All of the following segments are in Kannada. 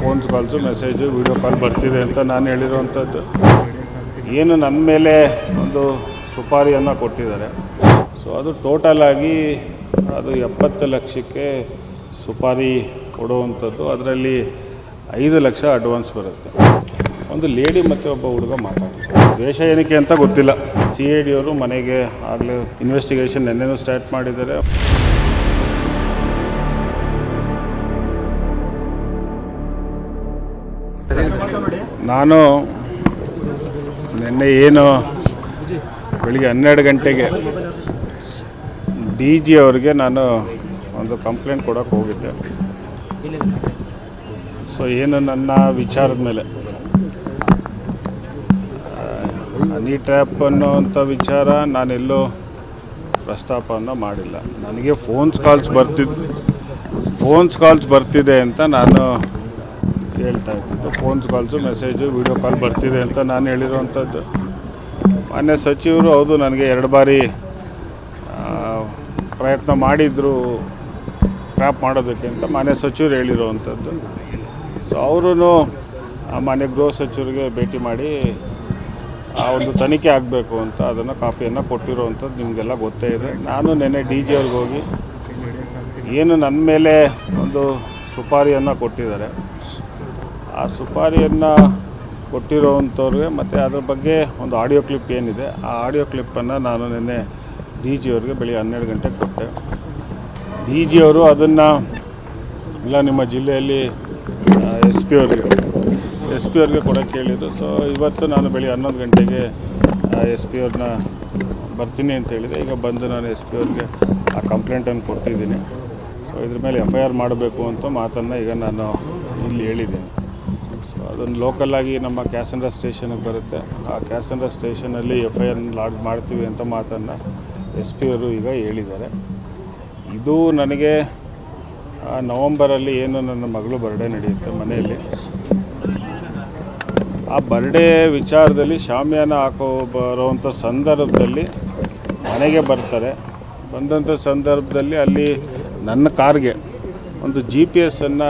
Phones calls message video call ಬರ್ತಿದೆ ಅಂತ ನಾನು ಹೇಳಿರುವಂಥದ್ದು ಏನು ನನ್ನ ಮೇಲೆ ಒಂದು ಸುಪಾರಿಯನ್ನು ಕೊಟ್ಟಿದ್ದಾರೆ. ಸೊ ಅದು ಟೋಟಲ್ ಆಗಿ ಅದು ಎಪ್ಪತ್ತು ಲಕ್ಷಕ್ಕೆ ಸುಪಾರಿ ಕೊಡುವಂಥದ್ದು ಅದರಲ್ಲಿ ಐದು ಲಕ್ಷ ಅಡ್ವಾನ್ಸ್ ಬರುತ್ತೆ. ಒಂದು ಲೇಡಿ ಮತ್ತು ಒಬ್ಬ ಹುಡುಗ ಮಾತಾಡ್ತಾರೆ ದ್ವೇಷ ಏನಕ್ಕೆ ಅಂತ ಗೊತ್ತಿಲ್ಲ. ಸಿ ಐ ಡಿಯವರು ಮನೆಗೆ ಆಗಲೇ ಇನ್ವೆಸ್ಟಿಗೇಷನ್ ನೆನ್ನೆನೂ ಸ್ಟಾರ್ಟ್ ಮಾಡಿದ್ದಾರೆ. ನಾನು ನಿನ್ನೆ ಏನು ಬೆಳಿಗ್ಗೆ ಹನ್ನೆರಡು ಗಂಟೆಗೆ ಡಿ ಜಿ ಅವರಿಗೆ ನಾನು ಒಂದು ಕಂಪ್ಲೇಂಟ್ ಕೊಡೋಕ್ಕೆ ಹೋಗಿದ್ದೆ. ಸೊ ಏನು ನನ್ನ ವಿಚಾರದ ಮೇಲೆ? ಹನಿ ಟ್ಯಾಪ್ ಅನ್ನೋವಂಥ ವಿಚಾರ ನಾನೆಲ್ಲೂ ಪ್ರಸ್ತಾಪವನ್ನು ಮಾಡಿಲ್ಲ. ನನಗೆ ಫೋನ್ಸ್ ಕಾಲ್ಸ್ ಬರ್ತಿದ್ದು ಫೋನ್ಸ್ ಕಾಲ್ಸ್ ಬರ್ತಿದೆ ಅಂತ ನಾನು ಹೇಳ್ತಾ ಇದ್ದಿದ್ದು phones calls message video call ಬರ್ತಿದೆ ಅಂತ ನಾನು ಹೇಳಿರುವಂಥದ್ದು. ಮಾನ್ಯ ಸಚಿವರು ಹೌದು, ನನಗೆ ಎರಡು ಬಾರಿ ಪ್ರಯತ್ನ ಮಾಡಿದ್ರು ಟ್ರ್ಯಾಪ್ ಮಾಡೋದಕ್ಕೆ ಅಂತ ಮಾನ್ಯ ಸಚಿವರು ಹೇಳಿರುವಂಥದ್ದು. ಸೊ ಅವರು ಮಾನ್ಯ ಗೃಹ ಸಚಿವರಿಗೆ ಭೇಟಿ ಮಾಡಿ, ಆ, ಒಂದು ತನಿಖೆ ಆಗಬೇಕು ಅಂತ ಅದನ್ನು ಕಾಪಿಯನ್ನು ಕೊಟ್ಟಿರುವಂಥದ್ದು ನಿಮಗೆಲ್ಲ ಗೊತ್ತೇ ಇದೆ. ನಾನು ನೆನ್ನೆ ಡಿ ಜಿ ಅವ್ರಿಗೆ ಹೋಗಿ, ಏನು ನನ್ನ ಮೇಲೆ ಒಂದು ಸುಪಾರಿಯನ್ನು ಕೊಟ್ಟಿದ್ದಾರೆ. ಆ ಸುಪಾರಿಯನ್ನು ಕೊಟ್ಟಿರೋವಂಥವ್ರಿಗೆ ಮತ್ತು ಅದ್ರ ಬಗ್ಗೆ ಒಂದು ಆಡಿಯೋ ಕ್ಲಿಪ್ ಏನಿದೆ, ಆ ಆಡಿಯೋ ಕ್ಲಿಪ್ಪನ್ನು ನಾನು ನಿನ್ನೆ ಡಿ ಜಿ ಅವ್ರಿಗೆ ಬೆಳಿಗ್ಗೆ ಹನ್ನೆರಡು ಗಂಟೆಗೆ ಕೊಟ್ಟೆ. ಡಿ ಜಿ ಅವರು ಅದನ್ನು, ಇಲ್ಲ, ನಿಮ್ಮ ಜಿಲ್ಲೆಯಲ್ಲಿ ಎಸ್ ಪಿ ಅವ್ರಿಗೆ ಎಸ್ ಪಿ ಅವ್ರಿಗೆ ಕೊಡೋಕ್ಕೆ ಹೇಳಿದರು ಸೊ ಇವತ್ತು ನಾನು ಬೆಳಿಗ್ಗೆ ಹನ್ನೊಂದು ಗಂಟೆಗೆ ಎಸ್ ಪಿ ಅವ್ರನ್ನ ಬರ್ತೀನಿ ಅಂತ ಹೇಳಿದೆ. ಈಗ ಬಂದು ನಾನು ಎಸ್ ಪಿ ಅವ್ರಿಗೆ ಆ ಕಂಪ್ಲೇಂಟನ್ನು ಕೊಟ್ಟಿದ್ದೀನಿ. ಸೊ ಇದ್ರ ಮೇಲೆ ಎಫ್ ಐ ಆರ್ ಮಾಡಬೇಕು ಅಂತ ಮಾತನ್ನು ಈಗ ನಾನು ಇಲ್ಲಿ ಹೇಳಿದ್ದೀನಿ. ಅದನ್ನು ಲೋಕಲ್ಲಾಗಿ ನಮ್ಮ ಕ್ಯಾಸಂದ್ರ ಸ್ಟೇಷನ್ಗೆ ಬರುತ್ತೆ. ಆ ಕ್ಯಾಸಂದ್ರ ಸ್ಟೇಷನಲ್ಲಿ ಎಫ್ ಐ ಆರ್ ಲಾಡ್ಜ್ ಮಾಡ್ತೀವಿ ಅಂತ ಮಾತನ್ನು ಎಸ್ ಪಿ ಅವರು ಈಗ ಹೇಳಿದ್ದಾರೆ. ಇದು ನನಗೆ ನವಂಬರಲ್ಲಿ ಏನು ನನ್ನ ಮಗಳು ಬರ್ಡೇ ನಡೆಯುತ್ತೆ ಮನೆಯಲ್ಲಿ. ಆ ಬರ್ಡೇ ವಿಚಾರದಲ್ಲಿ ಶಾಮಿಯಾನ ಹಾಕೋ ಬರೋವಂಥ ಸಂದರ್ಭದಲ್ಲಿ ಮನೆಗೆ ಬರ್ತಾರೆ. ಬಂದಂಥ ಸಂದರ್ಭದಲ್ಲಿ ಅಲ್ಲಿ ನನ್ನ ಕಾರ್ಗೆ ಒಂದು ಜಿ ಪಿ ಎಸ್ಸನ್ನು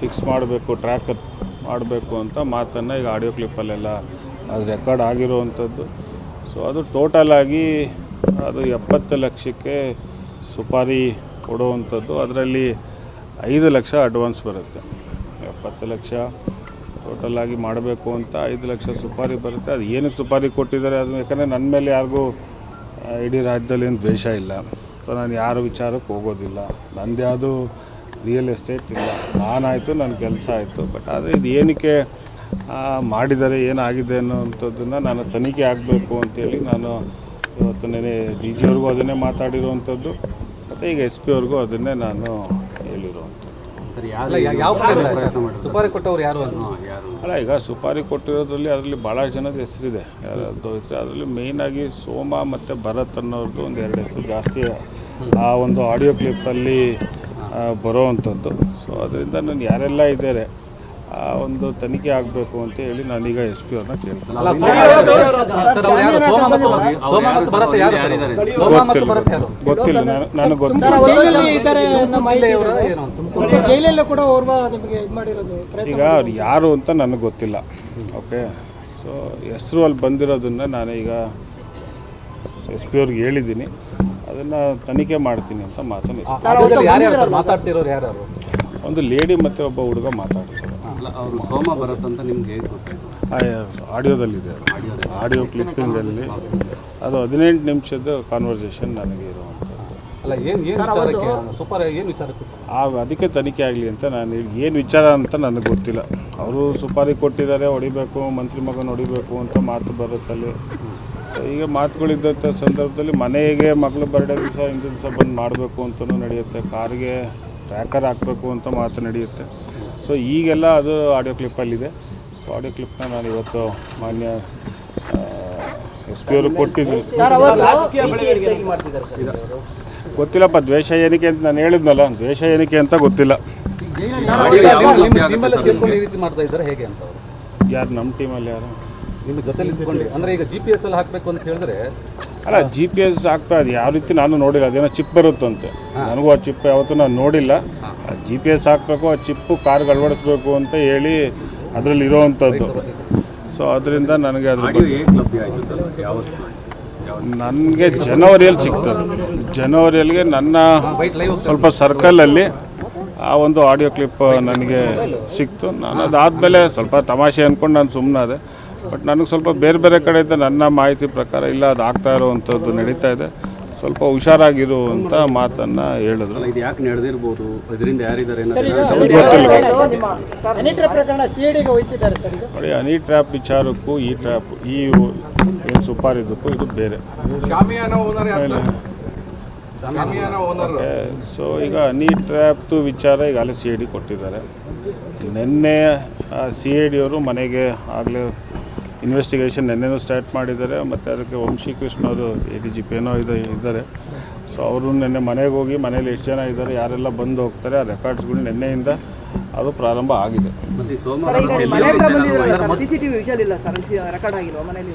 ಫಿಕ್ಸ್ ಮಾಡಬೇಕು ಟ್ರ್ಯಾಕರ್ ಮಾಡಬೇಕು ಅಂತ ಮಾತನ್ನು ಈಗ ಆಡಿಯೋ ಕ್ಲಿಪ್ಪಲ್ಲೆಲ್ಲ ಅದು ರೆಕಾರ್ಡ್ ಆಗಿರುವಂಥದ್ದು. ಸೊ ಅದು ಟೋಟಲ್ ಆಗಿ ಅದು ಎಪ್ಪತ್ತು ಲಕ್ಷಕ್ಕೆ ಸುಪಾರಿ ಕೊಡುವಂಥದ್ದು. ಅದರಲ್ಲಿ ಐದು ಲಕ್ಷ ಅಡ್ವಾನ್ಸ್ ಬರುತ್ತೆ. ಎಪ್ಪತ್ತು ಲಕ್ಷ ಟೋಟಲಾಗಿ ಮಾಡಬೇಕು ಅಂತ ಐದು ಲಕ್ಷ ಸುಪಾರಿ ಬರುತ್ತೆ. ಅದು ಏನಕ್ಕೆ ಸುಪಾರಿ ಕೊಟ್ಟಿದ್ದಾರೆ, ಅದು ಯಾಕಂದರೆ ನನ್ನ ಮೇಲೆ ಯಾರಿಗೂ ಇಡೀ ರಾಜ್ಯದಲ್ಲಿ ಏನು ದ್ವೇಷ ಇಲ್ಲ. ಸೊ ನಾನು ಯಾರ ವಿಚಾರಕ್ಕೆ ಹೋಗೋದಿಲ್ಲ. ನಂದು ಯಾವುದು ರಿಯಲ್ ಎಸ್ಟೇಟ್ ಇಲ್ಲ. ನಾನಾಯಿತು ನನ್ನ ಕೆಲಸ ಆಯಿತು. ಬಟ್ ಆದರೆ ಇದು ಏನಕ್ಕೆ ಮಾಡಿದ್ದಾರೆ ಏನಾಗಿದೆ ಅನ್ನೋವಂಥದ್ದನ್ನು ನಾನು ತನಿಖೆ ಆಗಬೇಕು ಅಂತೇಳಿ ನಾನು ಇವತ್ತು ನೆನೆ ಡಿ ಜಿ ಅವ್ರಿಗೂ ಅದನ್ನೇ ಮಾತಾಡಿರುವಂಥದ್ದು ಮತ್ತು ಈಗ ಎಸ್ ಪಿ ಅವ್ರಿಗೂ ಅದನ್ನೇ ನಾನು ಹೇಳಿರುವಂಥದ್ದು. ಅಲ್ಲ, ಸುಪಾರಿ ಕೊಟ್ಟವ್ರು ಯಾರು ಈಗ ಸುಪಾರಿ ಕೊಟ್ಟಿರೋದ್ರಲ್ಲಿ ಅದರಲ್ಲಿ ಭಾಳ ಜನದ ಹೆಸರಿದೆ. ಯಾರದ್ದು ಹೆಸರು ಅದರಲ್ಲಿ ಮೇಯ್ನಾಗಿ ಸೋಮ ಮತ್ತು ಭರತ್ ಅನ್ನೋರ್ದು ಒಂದು ಎರಡು ಹೆಸರು ಜಾಸ್ತಿ. ಆ ಒಂದು ಆಡಿಯೋ ಕ್ಲಿಪ್ಪಲ್ಲಿ ಬರೋವಂಥದ್ದು. ಸೊ ಅದರಿಂದ ನಾನು ಯಾರೆಲ್ಲ ಇದ್ದಾರೆ ಆ ಒಂದು ತನಿಖೆ ಆಗಬೇಕು ಅಂತ ಹೇಳಿ ನಾನೀಗ ಎಸ್ ಪಿ ಅವ್ರನ್ನ ಕೇಳ್ತೀನಿ. ಅಲ್ಲ, ಸರ್, ಅವ್ರು ಯಾರು? ಸೋಮ ಮತ್ತು ಸೋಮ ಯಾರು ಸರ್? ಸೋಮ ಮತ್ತು ಭರತ್ ಯಾರು ಗೊತ್ತಿಲ್ಲ ನಾನು ನನಗೆ ಗೊತ್ತಿಲ್ಲ. ಜೈಲಲ್ಲಿ ಇದ್ದಾರೆ ಅನ್ನೋ ಮಾಹಿತಿ ಇದೆ ಜಿಲ್ಲೆಯವರ ಸರ್. ಏನು ಜೈಲಲ್ಲೇ. ಕೂಡ ಓರ್ವ ನಿಮಗೆ ಇದು ಮಾಡಿರೋದು ಪ್ರಯತ್ನ ಈಗ ಅವ್ರು ಯಾರು ಅಂತ ನನಗೆ ಗೊತ್ತಿಲ್ಲ. ಓಕೆ ಸೊ ಹೆಸರು ಅಲ್ಲಿ ಬಂದಿರೋದನ್ನ ನಾನೀಗ ಎಸ್ ಪಿ ಅವ್ರಿಗೆ ಹೇಳಿದ್ದೀನಿ. ಅದನ್ನು ತನಿಖೆ ಮಾಡ್ತೀನಿ ಅಂತ ಮಾತನ್ನು ಮಾತಾಡ್ತಿರೋರು ಒಂದು ಲೇಡಿ ಮತ್ತೆ ಒಬ್ಬ ಹುಡುಗ ಮಾತಾಡ್ತಿದ್ದಾರೆ. ಅಲ್ಲ ಅವರು ಸೋಮ ನಿಮ್ಗೆ ಆಡಿಯೋದಲ್ಲಿದೆ ಆಡಿಯೋ ಕ್ಲಿಪ್ಪಿಂಗಲ್ಲಿ ಅದು ಹದಿನೆಂಟು ನಿಮಿಷದ ಕಾನ್ವರ್ಸೇಷನ್ ನನಗೆ ಇರುವಂಥದ್ದು. ಅಲ್ಲ ಏನು ಏನು ವಿಚಾರಕ್ಕೆ ಸೂಪರ್ ಏನು ವಿಚಾರಕ್ಕೆ ಆ ಅದಕ್ಕೆ ತನಿಖೆ ಆಗಲಿ ಅಂತ ನಾನು ಏನು ವಿಚಾರ ಅಂತ ನನಗೆ ಗೊತ್ತಿಲ್ಲ. ಅವರು ಸುಪಾರಿ ಕೊಟ್ಟಿದ್ದಾರೆ ಹೊಡಿಬೇಕು ಮಂತ್ರಿ ಮಗನ ಹೊಡಿಬೇಕು ಅಂತ ಮಾತು ಬರುತ್ತಲ್ಲಿ. ಈಗ ಮಾತುಗಳಿದ್ದಂಥ ಸಂದರ್ಭದಲ್ಲಿ ಮನೆಗೆ ಮಗಳು ಬರ್ಡೇ ದಿವಸ ಹಿಂದೆ ದಿವಸ ಬಂದು ಮಾಡಬೇಕು ಅಂತಲೂ ನಡೆಯುತ್ತೆ. ಕಾರಿಗೆ ಟ್ರ್ಯಾಕರ್ ಹಾಕಬೇಕು ಅಂತ ಮಾತು ನಡೆಯುತ್ತೆ. ಸೊ ಈಗೆಲ್ಲ ಅದು ಆಡಿಯೋ ಕ್ಲಿಪ್ಪಲ್ಲಿದೆ ಸೊ ಆಡಿಯೋ ಕ್ಲಿಪ್ನ ನಾನು ಇವತ್ತು ಮಾನ್ಯ ಎಸ್ ಪಿ ಅವರು ಕೊಟ್ಟಿದ್ದು. ಗೊತ್ತಿಲ್ಲಪ್ಪ ದ್ವೇಷ ಏನಕ್ಕೆ ಅಂತ ನಾನು ಹೇಳಿದ್ನಲ್ಲ ದ್ವೇಷ ಏನಕ್ಕೆ ಅಂತ ಗೊತ್ತಿಲ್ಲ. ನಿಮ್ಮ ನಿಮ್ಮಲ್ಲೇ ರೀತಿ ಮಾಡ್ತಾ ಇದ್ದಾರೆ ಹೇಗೆ ಅಂತ ಅವರು? ಯಾರು ನಮ್ಮ ಟೀಮಲ್ಲಿ ಯಾರು? ನಿಮ್ಮ ಜೊತೆಲಿ ಇದ್ಕೊಂಡು ಅಂದ್ರೆ ಈಗ ಜಿ ಪಿ ಎಸ್ ಅಲ್ಲಿ ಹಾಕಬೇಕು ಅಂತ ಹೇಳಿದ್ರೆ ಅಲ್ಲ ಜಿ ಪಿ ಎಸ್ ಹಾಕ್ತಾ ಅದು ಯಾವ ರೀತಿ ನಾನು ನೋಡಿಲ್ಲ. ಅದೇನೋ ಚಿಪ್ ಬರುತ್ತಂತೆ. ನನಗೂ ಆ ಚಿಪ್ ಯಾವತ್ತೂ ನಾನು ನೋಡಿಲ್ಲ. ಜಿ ಪಿ ಎಸ್ ಹಾಕಬೇಕು ಆ ಚಿಪ್ಪು ಕಾರ್ಗೆ ಅಳವಡಿಸ್ಬೇಕು ಅಂತ ಹೇಳಿ ಅದರಲ್ಲಿ ಇರೋವಂಥದ್ದು. ಸೊ ಅದರಿಂದ ನನಗೆ ಅದ್ರ ಬಗ್ಗೆ ನನಗೆ ಜನವರಿಯಲ್ಲಿ ಸಿಗ್ತದೆ. ಜನವರಿಯಲ್ಲಿಗೆ ನನ್ನ ಸ್ವಲ್ಪ ಸರ್ಕಲಲ್ಲಿ ಆ ಒಂದು ಆಡಿಯೋ ಕ್ಲಿಪ್ ನನಗೆ ಸಿಕ್ತು. ನಾನು ಅದಾದಮೇಲೆ ಸ್ವಲ್ಪ ತಮಾಷೆ ಅಂದ್ಕೊಂಡು ನಾನು ಸುಮ್ಮನಾದೆ ಬಟ್ ನನಗೆ ಸ್ವಲ್ಪ ಬೇರೆ ಬೇರೆ ಕಡೆಯಿಂದ ನನ್ನ ಮಾಹಿತಿ ಪ್ರಕಾರ ಇಲ್ಲ ಅದು ಆಗ್ತಾ ಇರುವಂಥದ್ದು ನಡೀತಾ ಇದೆ. ಸ್ವಲ್ಪ ಹುಷಾರಾಗಿರು ಅಂತ ಮಾತನ್ನು ಹೇಳಿದ್ರು. ಇದು ಯಾಕೆ ನಡೆದಿರ್ಬೋದು? ಇದರಿಂದ ಯಾರಿದ್ದಾರೆ ನೋಡಿ ಅನಿ ಟ್ರ್ಯಾಪ್ ವಿಚಾರಕ್ಕೂ ಈ ಟ್ರ್ಯಾಪ್ ಈ ಏನು ಇದಕ್ಕೂ ಇದು ಬೇರೆ. ಸೊ ಈಗ ಅನಿ ಟ್ರ್ಯಾಪ್ದು ವಿಚಾರ ಈಗ ಅಲ್ಲಿ ಸಿ ಐ ಡಿ ಕೊಟ್ಟಿದ್ದಾರೆ. ನಿನ್ನೆ ಸಿ ಐ ಡಿಯವರು ಮನೆಗೆ ಆಗಲೇ ಇನ್ವೆಸ್ಟಿಗೇಷನ್ ನಿನ್ನೆನೂ ಸ್ಟಾರ್ಟ್ ಮಾಡಿದ್ದಾರೆ. ಮತ್ತು ಅದಕ್ಕೆ ವಂಶಿ ಕೃಷ್ಣ ಅವರು ಎ ಡಿ ಜಿ ಪಿ ಏನೋ ಇದೆ ಇದ್ದಾರೆ. ಸೊ ಅವರು ನಿನ್ನೆ ಮನೆಗೆ ಹೋಗಿ ಮನೇಲಿ ಎಷ್ಟು ಜನ ಇದ್ದಾರೆ ಯಾರೆಲ್ಲ ಬಂದು ಹೋಗ್ತಾರೆ ಆ ರೆಕಾರ್ಡ್ಸ್ಗಳು ನಿನ್ನೆಯಿಂದ ಅದು ಪ್ರಾರಂಭ ಆಗಿದೆ.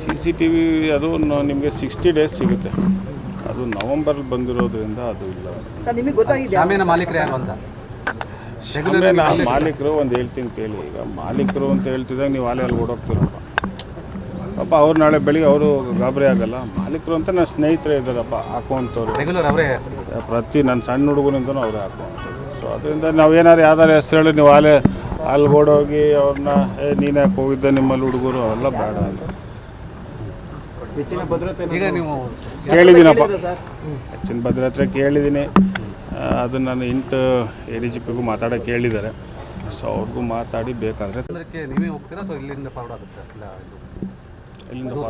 ಸಿ ಸಿ ಟಿ ವಿ ಅದು ನಿಮಗೆ ಸಿಕ್ಸ್ಟಿ ಡೇಸ್ ಸಿಗುತ್ತೆ. ಅದು ನವಂಬರ್ ಬಂದಿರೋದ್ರಿಂದ ಅದು ಇಲ್ಲ. ಮಾಲೀಕರು ಒಂದು ಹೇಳ್ತೀನಿ ಕೇಳಿ. ಈಗ ಮಾಲೀಕರು ಅಂತ ಹೇಳ್ತಿದ್ದಾಗ ನೀವು ಆಲೆ ಅಲ್ಲಿ ಓಡೋಗ್ತೀರಪ್ಪ ಪಾಪ ಅವ್ರು ನಾಳೆ ಬೆಳಿಗ್ಗೆ ಅವರು ಗಾಬರಿ ಆಗಲ್ಲ. ಮಾಲೀಕರು ಅಂತ ನನ್ನ ಸ್ನೇಹಿತರೇ ಇದ್ದಾರಪ್ಪ ಹಾಕುವಂಥವ್ರು. ರೆಗ್ಯುಲರ್ ಅವರೇ? ಪ್ರತಿ ನನ್ನ ಸಣ್ಣ ಹುಡುಗನಿಂದನೂ ಅವರೇ ಹಾಕುವಂಥದ್ದು ಸೊ ಅದರಿಂದ ನಾವೇನಾರು ಯಾವ್ದಾರು ಹೆಸರು ಹೇಳಿ ನೀವು ಅಲ್ಲೇ ಅಲ್ಲಿ ಓಡೋಗಿ ಅವ್ರನ್ನ ಏ ನೀನು ಯಾಕೆ ಹೋಗಿದ್ದೆ ನಿಮ್ಮಲ್ಲಿ ಹುಡುಗರು? ಅವೆಲ್ಲ ಬೇಡ ಅಂತ. ಈಗ ನೀವು ಕೇಳಿದ್ದೀನಪ್ಪ. ಹೆಚ್ಚಿನ ಭದ್ರತೆ ಕೇಳಿದ್ದೀನಿ. ಅದನ್ನು ನಾನು ಇಂಟು ಎ ಡಿ ಜಿ ಪಿಗೂ ಮಾತಾಡೋಕೆ ಕೇಳಿದ್ದಾರೆ. ಸೊ ಅವ್ರಿಗೂ ಮಾತಾಡಿ ಬೇಕಾದರೆ ನೀವೇ ಹೋಗ್ತೀರಾ ಅಥವಾ ಇಲ್ಲಿಂದ ಫಾರ್ವರ್ಡ್ ಆಗುತ್ತೆ ಇದು?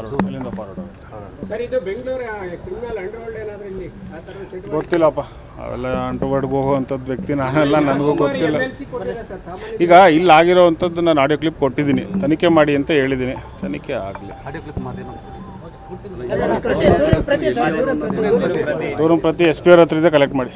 ಗೊತ್ತಿಲ್ಲಪ್ಪ. ಅವೆಲ್ಲ ಅಂಟುಬಡ್ಗೆ ಹೋಗುವಂಥದ್ದು ವ್ಯಕ್ತಿ ನಾನೆಲ್ಲ ನನಗೂ ಗೊತ್ತಿಲ್ಲ. ಈಗ ಇಲ್ಲಿ ಆಗಿರೋವಂಥದ್ದು ನಾನು ಆಡಿಯೋ ಕ್ಲಿಪ್ ಕೊಟ್ಟಿದ್ದೀನಿ. ತನಿಖೆ ಮಾಡಿ ಅಂತ ಹೇಳಿದ್ದೀನಿ. ತನಿಖೆ ಆಗಲಿ. ದೂರ ಪ್ರತಿ ಸರ್ ದೂರ ಪ್ರತಿ ದೂరం ಪ್ರತಿ. ಎಸ್ ಪಿ ಅವ್ರ ಹತ್ರ ಕಲೆಕ್ಟ್ ಮಾಡಿ.